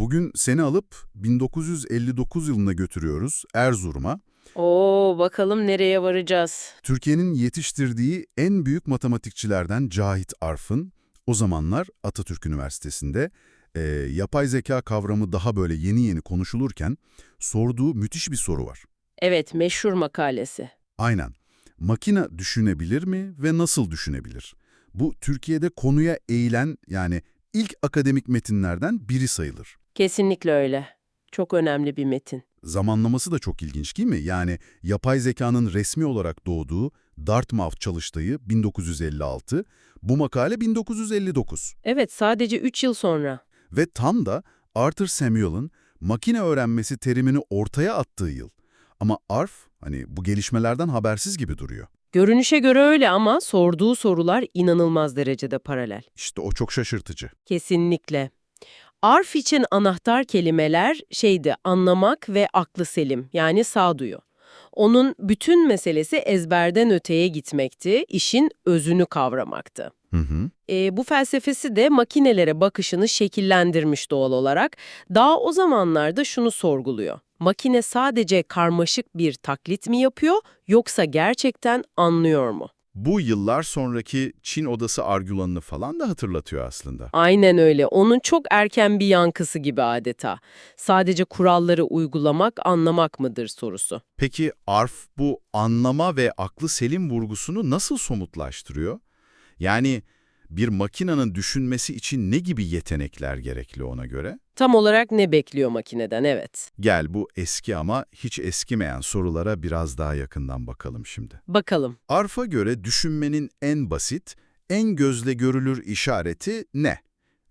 Bugün seni alıp 1959 yılına götürüyoruz Erzurum'a. Oo bakalım nereye varacağız. Türkiye'nin yetiştirdiği en büyük matematikçilerden Cahit Arf'ın o zamanlar Atatürk Üniversitesi'nde e, yapay zeka kavramı daha böyle yeni yeni konuşulurken sorduğu müthiş bir soru var. Evet meşhur makalesi. Aynen. Makine düşünebilir mi ve nasıl düşünebilir? Bu Türkiye'de konuya eğilen yani ilk akademik metinlerden biri sayılır. Kesinlikle öyle. Çok önemli bir metin. Zamanlaması da çok ilginç değil mi? Yani yapay zekanın resmi olarak doğduğu Dartmouth çalıştayı 1956, bu makale 1959. Evet sadece 3 yıl sonra. Ve tam da Arthur Samuel'ın makine öğrenmesi terimini ortaya attığı yıl. Ama Arf hani bu gelişmelerden habersiz gibi duruyor. Görünüşe göre öyle ama sorduğu sorular inanılmaz derecede paralel. İşte o çok şaşırtıcı. Kesinlikle. Arf için anahtar kelimeler şeydi anlamak ve aklı selim yani sağduyu. Onun bütün meselesi ezberden öteye gitmekti, işin özünü kavramaktı. Hı hı. E, bu felsefesi de makinelere bakışını şekillendirmiş doğal olarak. Daha o zamanlarda şunu sorguluyor. Makine sadece karmaşık bir taklit mi yapıyor yoksa gerçekten anlıyor mu? Bu yıllar sonraki Çin odası argümanını falan da hatırlatıyor aslında. Aynen öyle. Onun çok erken bir yankısı gibi adeta. Sadece kuralları uygulamak, anlamak mıdır sorusu. Peki Arf bu anlama ve aklı selim vurgusunu nasıl somutlaştırıyor? Yani bir makinenin düşünmesi için ne gibi yetenekler gerekli ona göre? Tam olarak ne bekliyor makineden evet. Gel bu eski ama hiç eskimeyen sorulara biraz daha yakından bakalım şimdi. Bakalım. Arf'a göre düşünmenin en basit, en gözle görülür işareti ne?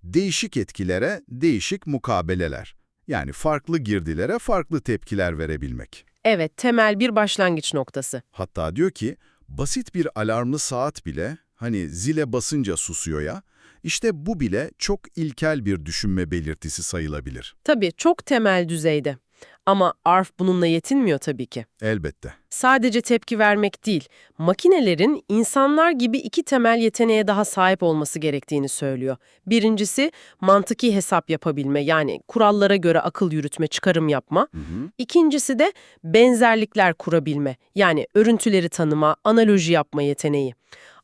Değişik etkilere değişik mukabeleler. Yani farklı girdilere farklı tepkiler verebilmek. Evet, temel bir başlangıç noktası. Hatta diyor ki, basit bir alarmlı saat bile, hani zile basınca susuyor ya, işte bu bile çok ilkel bir düşünme belirtisi sayılabilir. Tabii çok temel düzeyde. Ama Arf bununla yetinmiyor tabii ki. Elbette. Sadece tepki vermek değil, makinelerin insanlar gibi iki temel yeteneğe daha sahip olması gerektiğini söylüyor. Birincisi mantıki hesap yapabilme yani kurallara göre akıl yürütme, çıkarım yapma. Hı hı. İkincisi de benzerlikler kurabilme yani örüntüleri tanıma, analoji yapma yeteneği.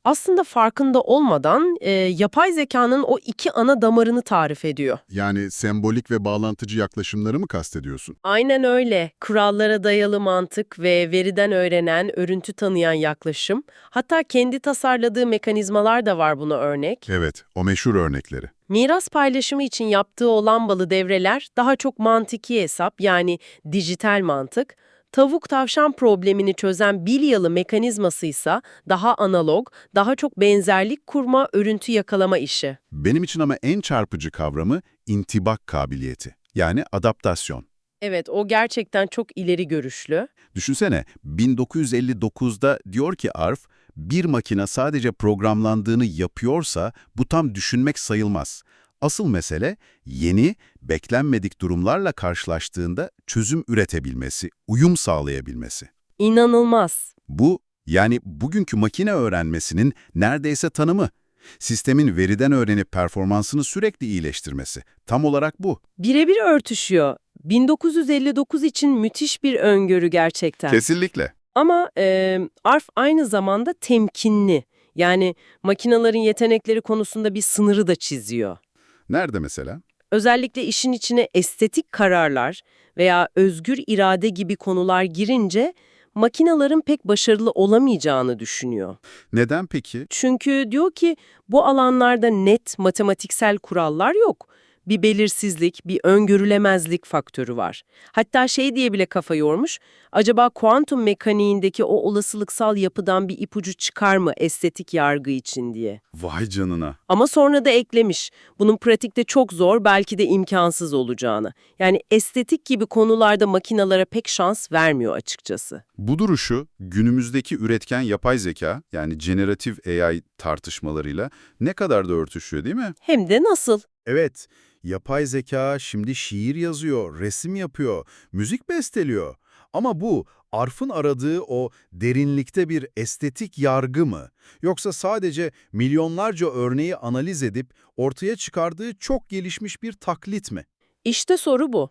Aslında farkında olmadan e, yapay zekanın o iki ana damarını tarif ediyor. Yani sembolik ve bağlantıcı yaklaşımları mı kastediyorsun? Aynen öyle. Kurallara dayalı mantık ve veriden öğrenen, örüntü tanıyan yaklaşım. Hatta kendi tasarladığı mekanizmalar da var buna örnek. Evet, o meşhur örnekleri. Miras paylaşımı için yaptığı o lambalı devreler daha çok mantiki hesap yani dijital mantık. Tavuk tavşan problemini çözen bilyalı mekanizmasıysa daha analog, daha çok benzerlik kurma, örüntü yakalama işi. Benim için ama en çarpıcı kavramı intibak kabiliyeti. Yani adaptasyon. Evet, o gerçekten çok ileri görüşlü. Düşünsene 1959'da diyor ki Arf, bir makine sadece programlandığını yapıyorsa bu tam düşünmek sayılmaz. Asıl mesele yeni, beklenmedik durumlarla karşılaştığında çözüm üretebilmesi, uyum sağlayabilmesi. İnanılmaz. Bu, yani bugünkü makine öğrenmesinin neredeyse tanımı. Sistemin veriden öğrenip performansını sürekli iyileştirmesi. Tam olarak bu. Birebir örtüşüyor. 1959 için müthiş bir öngörü gerçekten. Kesinlikle. Ama e, Arf aynı zamanda temkinli. Yani makinaların yetenekleri konusunda bir sınırı da çiziyor. Nerede mesela? Özellikle işin içine estetik kararlar veya özgür irade gibi konular girince makinaların pek başarılı olamayacağını düşünüyor. Neden peki? Çünkü diyor ki bu alanlarda net matematiksel kurallar yok. Bir belirsizlik, bir öngörülemezlik faktörü var. Hatta şey diye bile kafa yormuş, acaba kuantum mekaniğindeki o olasılıksal yapıdan bir ipucu çıkar mı estetik yargı için diye. Vay canına. Ama sonra da eklemiş, bunun pratikte çok zor, belki de imkansız olacağını. Yani estetik gibi konularda makinalara pek şans vermiyor açıkçası. Bu duruşu günümüzdeki üretken yapay zeka yani generatif AI tartışmalarıyla ne kadar da örtüşüyor değil mi? Hem de nasıl? Evet, yapay zeka şimdi şiir yazıyor, resim yapıyor, müzik besteliyor. Ama bu Arf'ın aradığı o derinlikte bir estetik yargı mı? Yoksa sadece milyonlarca örneği analiz edip ortaya çıkardığı çok gelişmiş bir taklit mi? İşte soru bu.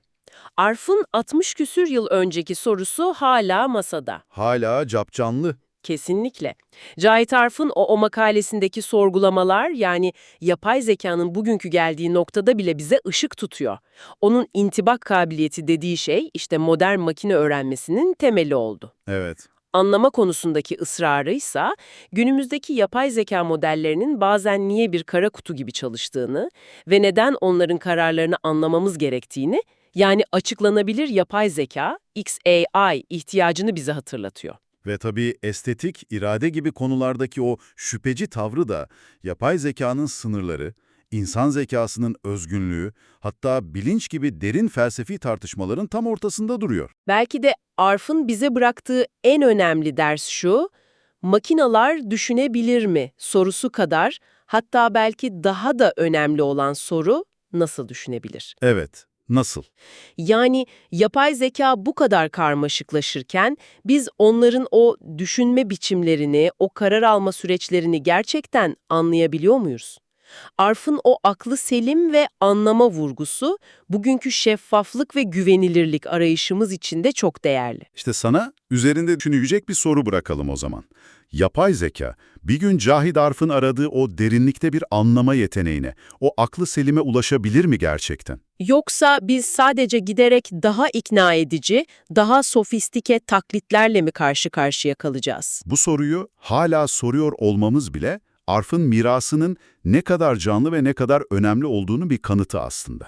Arf'ın 60 küsür yıl önceki sorusu hala masada. Hala capcanlı. Kesinlikle. Cahit Arf'ın o, o makalesindeki sorgulamalar yani yapay zekanın bugünkü geldiği noktada bile bize ışık tutuyor. Onun intibak kabiliyeti dediği şey işte modern makine öğrenmesinin temeli oldu. Evet. Anlama konusundaki ısrarıysa günümüzdeki yapay zeka modellerinin bazen niye bir kara kutu gibi çalıştığını ve neden onların kararlarını anlamamız gerektiğini yani açıklanabilir yapay zeka, XAI ihtiyacını bize hatırlatıyor. Ve tabii estetik, irade gibi konulardaki o şüpheci tavrı da yapay zekanın sınırları, insan zekasının özgünlüğü, hatta bilinç gibi derin felsefi tartışmaların tam ortasında duruyor. Belki de Arf'ın bize bıraktığı en önemli ders şu, makinalar düşünebilir mi sorusu kadar hatta belki daha da önemli olan soru nasıl düşünebilir? Evet, nasıl? Yani yapay zeka bu kadar karmaşıklaşırken biz onların o düşünme biçimlerini, o karar alma süreçlerini gerçekten anlayabiliyor muyuz? Arf'ın o aklı selim ve anlama vurgusu bugünkü şeffaflık ve güvenilirlik arayışımız için de çok değerli. İşte sana üzerinde düşünecek bir soru bırakalım o zaman. Yapay zeka, bir gün Cahit Arf'ın aradığı o derinlikte bir anlama yeteneğine, o aklı selime ulaşabilir mi gerçekten? Yoksa biz sadece giderek daha ikna edici, daha sofistike taklitlerle mi karşı karşıya kalacağız? Bu soruyu hala soruyor olmamız bile Arf'ın mirasının ne kadar canlı ve ne kadar önemli olduğunu bir kanıtı aslında.